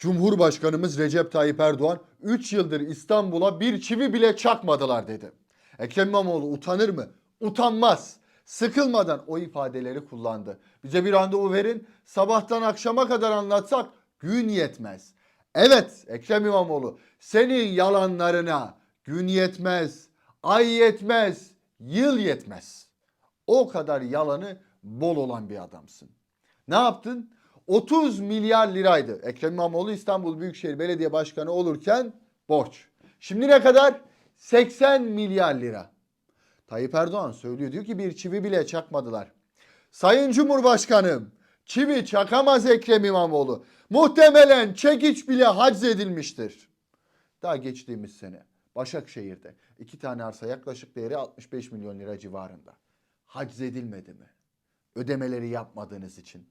Cumhurbaşkanımız Recep Tayyip Erdoğan 3 yıldır İstanbul'a bir çivi bile çakmadılar dedi. Ekrem İmamoğlu utanır mı? Utanmaz. Sıkılmadan o ifadeleri kullandı. Bize bir randevu verin. Sabahtan akşama kadar anlatsak gün yetmez. Evet Ekrem İmamoğlu senin yalanlarına gün yetmez, ay yetmez, yıl yetmez. O kadar yalanı bol olan bir adamsın. Ne yaptın? 30 milyar liraydı. Ekrem İmamoğlu İstanbul Büyükşehir Belediye Başkanı olurken borç. Şimdi ne kadar? 80 milyar lira. Tayyip Erdoğan söylüyor diyor ki bir çivi bile çakmadılar. Sayın Cumhurbaşkanım çivi çakamaz Ekrem İmamoğlu. Muhtemelen çekiç bile haczedilmiştir. Daha geçtiğimiz sene Başakşehir'de iki tane arsa yaklaşık değeri 65 milyon lira civarında. Haczedilmedi mi? Ödemeleri yapmadığınız için.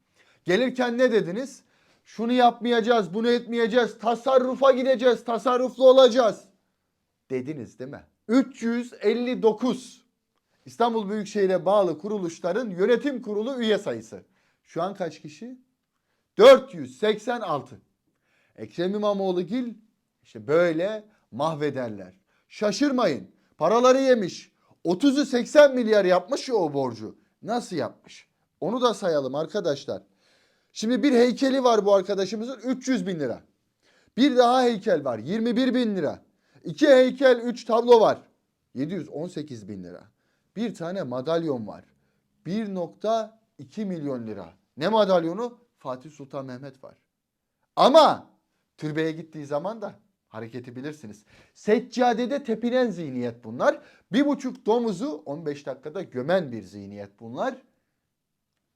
Gelirken ne dediniz? Şunu yapmayacağız, bunu etmeyeceğiz, tasarrufa gideceğiz, tasarruflu olacağız. Dediniz değil mi? 359 İstanbul Büyükşehir'e bağlı kuruluşların yönetim kurulu üye sayısı. Şu an kaç kişi? 486. Ekrem İmamoğlu gil işte böyle mahvederler. Şaşırmayın. Paraları yemiş. 30'u 80 milyar yapmış ya o borcu. Nasıl yapmış? Onu da sayalım arkadaşlar. Şimdi bir heykeli var bu arkadaşımızın 300 bin lira. Bir daha heykel var 21 bin lira. İki heykel 3 tablo var 718 bin lira. Bir tane madalyon var 1.2 milyon lira. Ne madalyonu? Fatih Sultan Mehmet var. Ama türbeye gittiği zaman da hareketi bilirsiniz. Seccadede tepinen zihniyet bunlar. Bir buçuk domuzu 15 dakikada gömen bir zihniyet bunlar.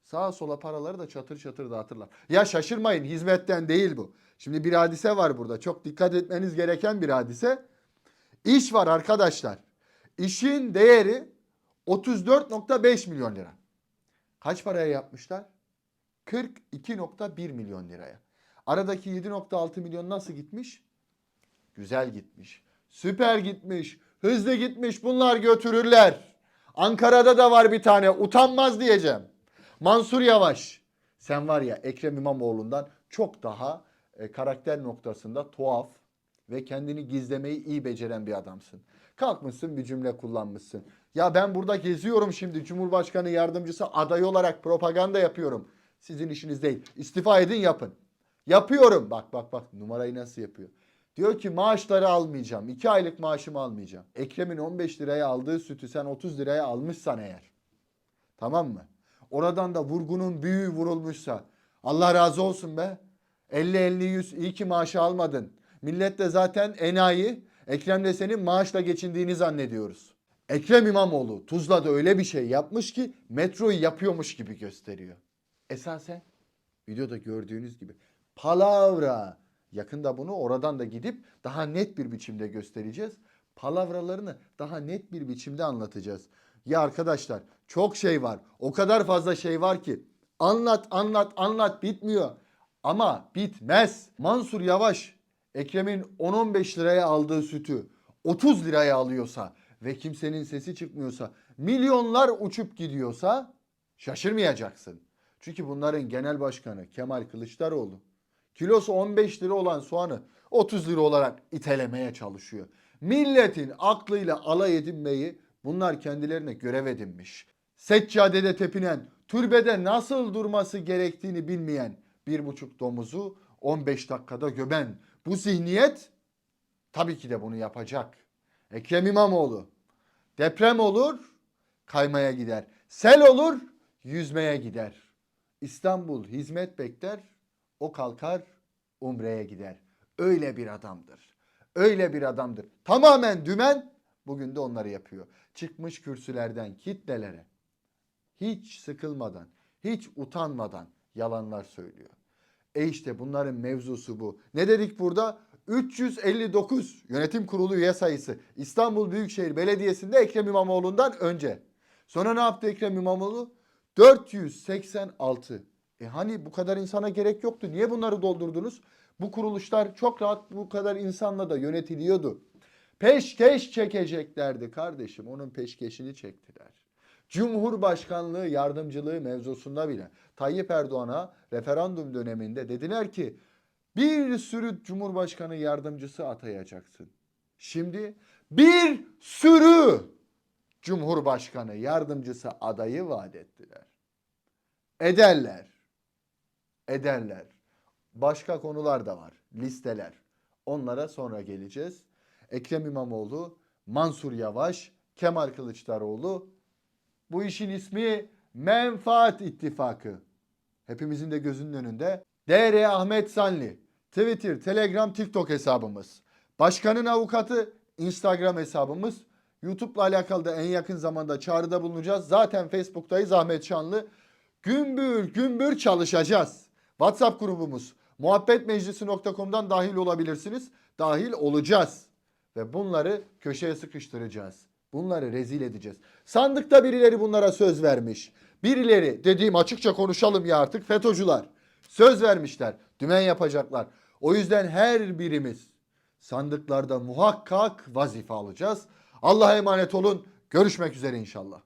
Sağa sola paraları da çatır çatır dağıtırlar. Ya şaşırmayın hizmetten değil bu. Şimdi bir hadise var burada. Çok dikkat etmeniz gereken bir hadise. İş var arkadaşlar. İşin değeri 34.5 milyon lira. Kaç paraya yapmışlar? 42.1 milyon liraya. Aradaki 7.6 milyon nasıl gitmiş? Güzel gitmiş. Süper gitmiş. Hızlı gitmiş. Bunlar götürürler. Ankara'da da var bir tane. Utanmaz diyeceğim. Mansur Yavaş. Sen var ya Ekrem İmamoğlu'ndan çok daha e, karakter noktasında tuhaf ve kendini gizlemeyi iyi beceren bir adamsın. Kalkmışsın bir cümle kullanmışsın. Ya ben burada geziyorum şimdi Cumhurbaşkanı yardımcısı aday olarak propaganda yapıyorum. Sizin işiniz değil. İstifa edin yapın. Yapıyorum. Bak bak bak numarayı nasıl yapıyor. Diyor ki maaşları almayacağım. 2 aylık maaşımı almayacağım. Ekrem'in 15 liraya aldığı sütü sen 30 liraya almışsan eğer. Tamam mı? Oradan da vurgunun büyüğü vurulmuşsa Allah razı olsun be. 50 50 100 iyi ki maaşı almadın. Millet de zaten enayi. Ekrem de senin maaşla geçindiğini zannediyoruz. Ekrem İmamoğlu Tuzla'da öyle bir şey yapmış ki metroyu yapıyormuş gibi gösteriyor. Esasen videoda gördüğünüz gibi palavra. Yakında bunu oradan da gidip daha net bir biçimde göstereceğiz. Palavralarını daha net bir biçimde anlatacağız. Ya arkadaşlar çok şey var. O kadar fazla şey var ki. Anlat anlat anlat bitmiyor. Ama bitmez. Mansur Yavaş Ekrem'in 10-15 liraya aldığı sütü 30 liraya alıyorsa ve kimsenin sesi çıkmıyorsa, milyonlar uçup gidiyorsa şaşırmayacaksın. Çünkü bunların genel başkanı Kemal Kılıçdaroğlu kilosu 15 lira olan soğanı 30 lira olarak itelemeye çalışıyor. Milletin aklıyla alay edinmeyi bunlar kendilerine görev edinmiş. Seccadede tepinen, türbede nasıl durması gerektiğini bilmeyen bir buçuk domuzu 15 dakikada gömen bu zihniyet tabii ki de bunu yapacak. Ekrem İmamoğlu deprem olur kaymaya gider. Sel olur yüzmeye gider. İstanbul hizmet bekler o kalkar umreye gider. Öyle bir adamdır. Öyle bir adamdır. Tamamen dümen bugün de onları yapıyor. Çıkmış kürsülerden kitlelere hiç sıkılmadan, hiç utanmadan yalanlar söylüyor. E işte bunların mevzusu bu. Ne dedik burada? 359 yönetim kurulu üye sayısı İstanbul Büyükşehir Belediyesi'nde Ekrem İmamoğlu'ndan önce. Sonra ne yaptı Ekrem İmamoğlu? 486. E hani bu kadar insana gerek yoktu. Niye bunları doldurdunuz? Bu kuruluşlar çok rahat bu kadar insanla da yönetiliyordu. Peşkeş çekeceklerdi kardeşim. Onun peşkeşini çektiler. Cumhurbaşkanlığı yardımcılığı mevzusunda bile Tayyip Erdoğan'a referandum döneminde dediler ki Bir sürü Cumhurbaşkanı yardımcısı atayacaksın. Şimdi bir sürü Cumhurbaşkanı yardımcısı adayı vaat ettiler. Ederler. Ederler. Başka konular da var. Listeler. Onlara sonra geleceğiz. Ekrem İmamoğlu, Mansur Yavaş, Kemal Kılıçdaroğlu. Bu işin ismi Menfaat İttifakı. Hepimizin de gözünün önünde. DR Ahmet Sanli. Twitter, Telegram, TikTok hesabımız. Başkanın avukatı Instagram hesabımız. YouTube'la alakalı da en yakın zamanda çağrıda bulunacağız. Zaten Facebook'tayız Ahmet Şanlı. Gümbür gümbür çalışacağız. WhatsApp grubumuz muhabbetmeclisi.com'dan dahil olabilirsiniz. Dahil olacağız. Ve bunları köşeye sıkıştıracağız. Bunları rezil edeceğiz. Sandıkta birileri bunlara söz vermiş. Birileri dediğim açıkça konuşalım ya artık FETÖ'cüler. Söz vermişler. Dümen yapacaklar. O yüzden her birimiz sandıklarda muhakkak vazife alacağız. Allah'a emanet olun. Görüşmek üzere inşallah.